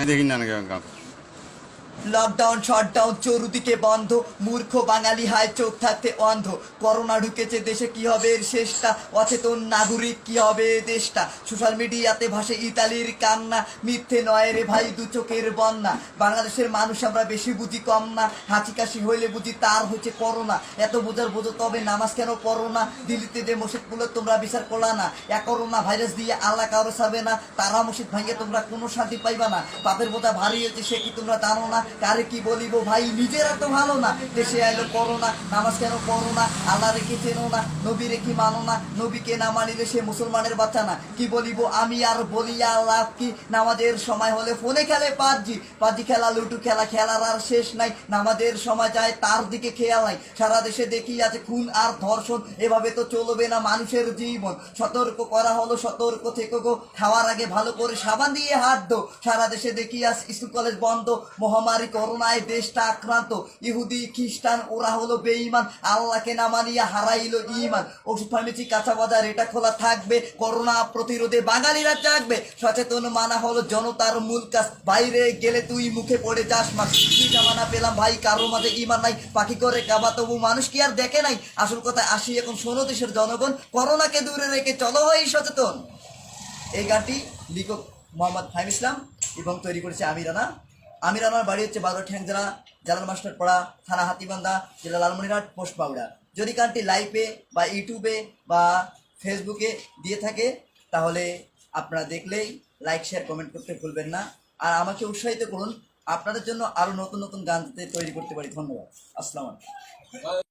দেখি না গান লকডাউন শটডাউন চরুদিকে বন্ধ, মূর্খ বাঙালি হায় চোখ থাকতে অন্ধ। করোনা ঢুকেছে দেশে, কি হবে এর শেষটা? অচেতন নাগরিক, কি হবে দেশটা? সোশ্যাল মিডিয়াতে ভাসে ইতালির কান্না, মিথ্যে নয় রে ভাই, দু চোখের বন্যা। বাংলাদেশের মানুষ আমরা বেশি বুঝি কম না হাঁচি কাশি হইলে বুঝি তার হচ্ছে করোনা। এত বোঝার বোঝো তবে নামাজ কেন পড়ো না? দিল্লিতে যে মসজিদগুলো, তোমরা বিচার করলা না। এক করোনা ভাইরাস দিয়ে আল্লাহ কারও সাবে না, তারা মসজিদ ভাঙিয়ে তোমরা কোনো শান্তি পাইবা না। পাপের বোঝা ভারী হয়েছে, সে কি তোমরা জানো না? কারে কি বলিব ভাই? নিজেরা তো ভালো না। দেশে এলো করোনা, নামাজ কেন পড়ো না? আল্লাহ রেখে চেনো না? নবী রেখে মানো না? নবীকে না মানিলে সে মুসলমানের বাচ্চা না। কি বলিব আমি আর বলি আল্লাহ কি? নামাজের সময় হলে ফোনে খেলে পাবজি। পাবজি খেলা লুটু খেলা, খেলার আর শেষ নাই। নামাজের সময় যায়, তার দিকে খেয়াল নাই। সারা দেশে দেখি আছে খুন আর ধর্ষণ। এভাবে তো চলবে না মানুষের জীবন। সতর্ক করা হলো, সতর্ক থেকে গো। খাওয়ার আগে ভালো করে সাবান দিয়ে হাত দো সারা দেশে দেখি আজ স্কুল কলেজ বন্ধ। মহামারী করোনায় দেশটা আক্রান্ত। ইহুদি, খ্রিস্টান, ওরা হলো বেঈমান, আল্লাহকে না মানিয়া হারাইলো ইমান ওষুধ ফার্মেসি, কাঁচা বাজার, এটা খোলা থাকবে, করোনা প্রতিরোধে বাঙালিরা জাগবে। সচেতন মানা হলো জনতার মূল কাজ। বাইরে গেলে তুই মুখে পড়ে যাস মাস কি জামানা পেলাম ভাই কারও মাঝে ইমান নাই, পাখি করে কাবা, তবু মানুষ কি আর দেখে নাই? আসল কথা, আসি এখন শোনো দেশের জনগণ, করোনাকে দূরে রেখে চলো হয় সচেতন। এই গানটি লিখক মোহাম্মদ ফাহিম ইসলাম এবং তৈরি করেছে আমিরানা আমার বাড়ি হচ্ছে বারো ঠ্যাং জেলা জালাল মাস্টার পড়া, থানা হাতিবান্ধা, জেলা লালমনিরহাট, পোস্ট পাউডা যদি গানটি লাইভে বা ইউটিউবে বা ফেসবুকে দিয়ে থাকে, তাহলে আপনারা দেখলেই লাইক শেয়ার কমেন্ট করতে ভুলবেন না। আর আমাকে উৎসাহিত করুন। আপনাদের জন্য আরও নতুন নতুন গান তৈরি করতে পারি। ধন্যবাদ। আসসালামু